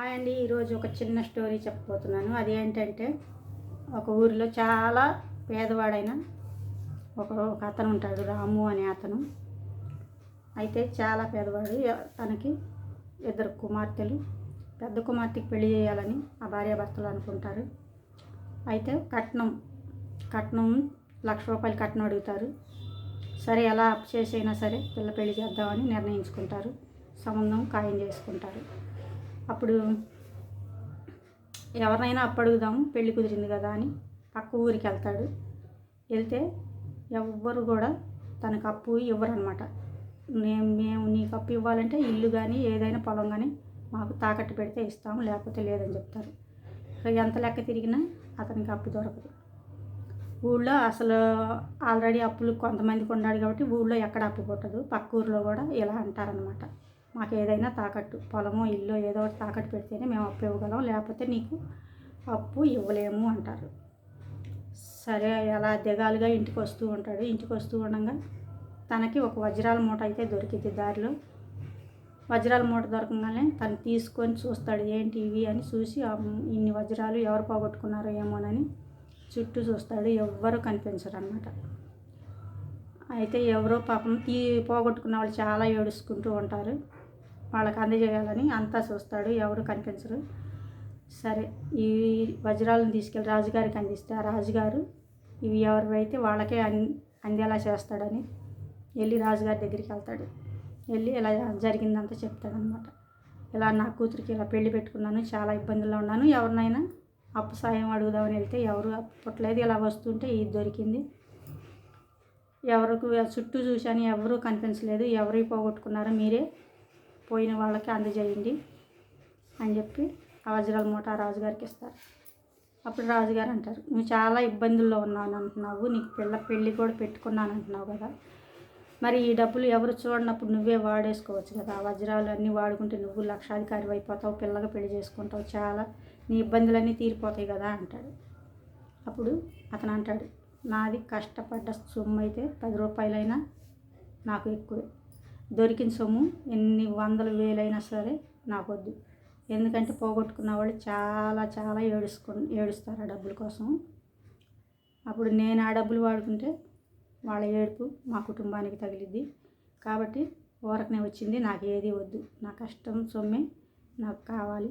Hi అండి ఈరోజు ఒక చిన్న స్టోరీ చెప్పబోతున్నాను. అది ఏంటంటే ఒక ఊరిలో చాలా పేదవాడైన ఒక ఒక అతను ఉంటాడు రాము అనే అతను. అయితే చాలా పేదవాడు. తనకి ఇద్దరు కుమార్తెలు. పెద్ద కుమార్తెకి పెళ్ళి చేయాలని ఆ భార్యాభర్తలు అనుకుంటారు. అయితే కట్నం కట్నం లక్ష రూపాయలు కట్నం అడుగుతారు. సరే ఎలా అప్ చేసైనా సరే పిల్ల పెళ్ళి చేద్దామని నిర్ణయించుకుంటారు. సంబంధం ఖాయం చేసుకుంటారు. అప్పుడు ఎవరినైనా అప్పడుగుదాము పెళ్ళి కుదిరింది కదా అని పక్క ఊరికి వెళ్తాడు. వెళ్తే ఎవ్వరు కూడా తనకు అప్పు ఇవ్వరు అనమాట నేను మేము నీకు అప్పు ఇవ్వాలంటే ఇల్లు కానీ ఏదైనా పొలం కానీ మాకు తాకట్టు పెడితే ఇస్తాము లేకపోతే లేదని చెప్తారు. ఎంత లెక్క తిరిగినా అతనికి అప్పు దొరకదు. ఊళ్ళో అసలు ఆల్రెడీ అప్పులు కొంతమందికి ఉన్నాడు కాబట్టి ఊళ్ళో ఎక్కడ అప్పు పుట్టదు. పక్క ఊరిలో కూడా ఇలా అంటారనమాట మాకు ఏదైనా తాకట్టు పొలమో ఇల్లు ఏదో ఒకటి తాకట్టు పెడితేనే మేము అప్పు ఇవ్వగలం లేకపోతే నీకు అప్పు ఇవ్వలేము అంటారు. సరే అలా దిగాలుగా ఇంటికి వస్తూ ఉంటాడు. ఇంటికి వస్తూ ఉండగా తనకి ఒక వజ్రాల మూట అయితే దొరికింది దారిలో. వజ్రాల మూట దొరకగానే తను తీసుకొని చూస్తాడు ఏంటి ఇవి అని చూసి ఇన్ని వజ్రాలు ఎవరు పోగొట్టుకున్నారో ఏమోనని చుట్టూ చూస్తాడు. ఎవ్వరు కనిపించరు అనమాట అయితే ఎవరో పాపం తీ పోగొట్టుకున్న వాళ్ళు చాలా ఏడుచుకుంటూ ఉంటారు. వాళ్ళకి అందజేయాలని అంతా చూస్తాడు ఎవరు కనిపించరు. సరే ఈ వజ్రాలను తీసుకెళ్ళి రాజుగారికి అందిస్తే ఆ రాజుగారు ఇవి ఎవరివైతే వాళ్ళకే అన్ అందేలా చేస్తాడని వెళ్ళి రాజుగారి దగ్గరికి వెళ్తాడు. వెళ్ళి ఇలా జరిగిందంతా చెప్తాడనమాట ఇలా నా కూతురికి ఇలా పెళ్ళి పెట్టుకున్నాను చాలా ఇబ్బందుల్లో ఉన్నాను ఎవరినైనా అప్పు సాయం అడుగుదామని వెళ్తే ఎవరు పుట్టలేదు ఇలా వస్తుంటే ఇది దొరికింది. ఎవరికి చుట్టూ చూశాను ఎవరూ కనిపించలేదు ఎవరు పోగొట్టుకున్నారో మీరే పోయిన వాళ్ళకి అందజేయండి అని చెప్పి ఆ వజ్రాల మూట ఆ రాజుగారికి ఇస్తారు. అప్పుడు రాజుగారు అంటారు నువ్వు చాలా ఇబ్బందుల్లో ఉన్నాను అంటున్నావు నీకు పిల్ల పెళ్ళి కూడా పెట్టుకున్నాను అంటున్నావు కదా. మరి ఈ డబ్బులు ఎవరు చూడనప్పుడు నువ్వే వాడేసుకోవచ్చు కదా. ఆ వజ్రాలు అన్నీ వాడుకుంటే నువ్వు లక్షాధికారి అయిపోతావు పిల్లగా పెళ్ళి చేసుకుంటావు చాలా నీ ఇబ్బందులన్నీ తీరిపోతాయి కదా అంటాడు. అప్పుడు అతను అంటాడు నాది కష్టపడ్డ సొమ్ము అయితే పది రూపాయలైనా నాకు ఎక్కువే. దొరికిన సొమ్ము ఎన్ని వందల వేలైనా సరే నాకు వద్దు ఎందుకంటే పోగొట్టుకున్న వాళ్ళు చాలా చాలా ఏడుచుకు ఏడుస్తారు ఆ డబ్బుల కోసం. అప్పుడు నేను ఆ డబ్బులు వాడుకుంటే వాళ్ళ ఏడుపు మా కుటుంబానికి తగిలిద్ది. కాబట్టి ఊరకనే వచ్చింది. నాకు ఏది వద్దు. నా కష్టం సొమ్మే నాకు కావాలి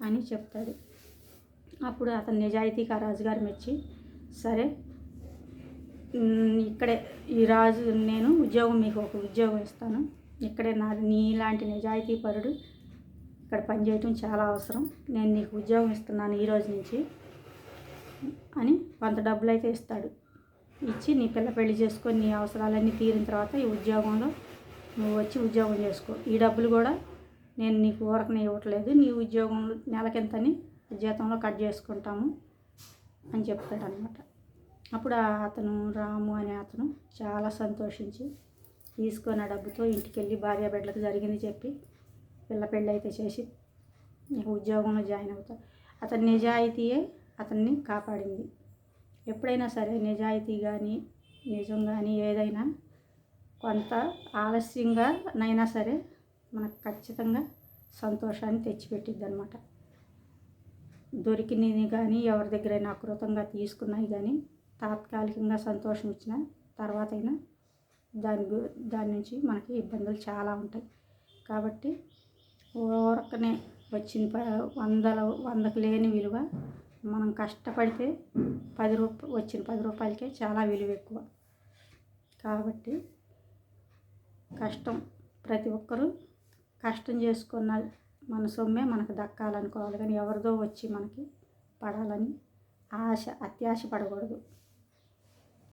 అని చెప్తాడు. అప్పుడు అతను నిజాయితీగా రాజుగారు మెచ్చి సరే ఇక్కడే ఈ రాజు నేను ఉద్యోగం మీకు ఒక ఉద్యోగం ఇస్తాను. ఇక్కడే నాది నీలాంటి నిజాయితీ పరుడు ఇక్కడ పనిచేయటం చాలా అవసరం. నేను నీకు ఉద్యోగం ఇస్తున్నాను ఈ రోజు నుంచి అని కొంత డబ్బులు అయితే ఇస్తాడు. ఇచ్చి నీ పిల్ల పెళ్ళి చేసుకొని నీ అవసరాలన్నీ తీరిన తర్వాత ఈ ఉద్యోగంలో నువ్వు వచ్చి ఉద్యోగం చేసుకో. ఈ డబ్బులు కూడా నేను నీకు ఊరకనే ఇవ్వట్లేదు. నీ ఉద్యోగం నెలకింతని జీతంలో కట్ చేసుకుంటాము అని చెప్తాడు అనమాట అప్పుడు అతను రాము అనే అతను చాలా సంతోషించి తీసుకొని ఆ డబ్బుతో ఇంటికి వెళ్ళి భార్య బిడ్డలకు జరిగింది చెప్పి పిల్ల పెళ్ళి అయితే చేసి ఉద్యోగంలో జాయిన్ అవుతాడు అతని నిజాయితీయే అతన్ని కాపాడింది. ఎప్పుడైనా సరే నిజాయితీ కానీ నిజం కానీ ఏదైనా కొంత ఆలస్యంగా నైనా సరే మనకు ఖచ్చితంగా సంతోషాన్ని తెచ్చిపెట్టిద్ది అనమాట దొరికినవి కానీ ఎవరి దగ్గరైనా అకృతంగా తీసుకున్నాయి కానీ తాత్కాలికంగా సంతోషం ఇచ్చిన తర్వాత అయినా దాని దాని నుంచి మనకి ఇబ్బందులు చాలా ఉంటాయి. కాబట్టి ఊరకనే వచ్చిన ప- వందల వందకు లేని విలువ మనం కష్టపడితే పది రూప వచ్చిన పది రూపాయలకే చాలా విలువ ఎక్కువ. కాబట్టి కష్టం ప్రతి ఒక్కరూ కష్టం చేసుకున్న మన సొమ్మే మనకు దక్కాలనుకోవాలి. కానీ ఎవరిదో వచ్చి మనకి పడాలని ఆశ అత్యాశ పడకూడదు.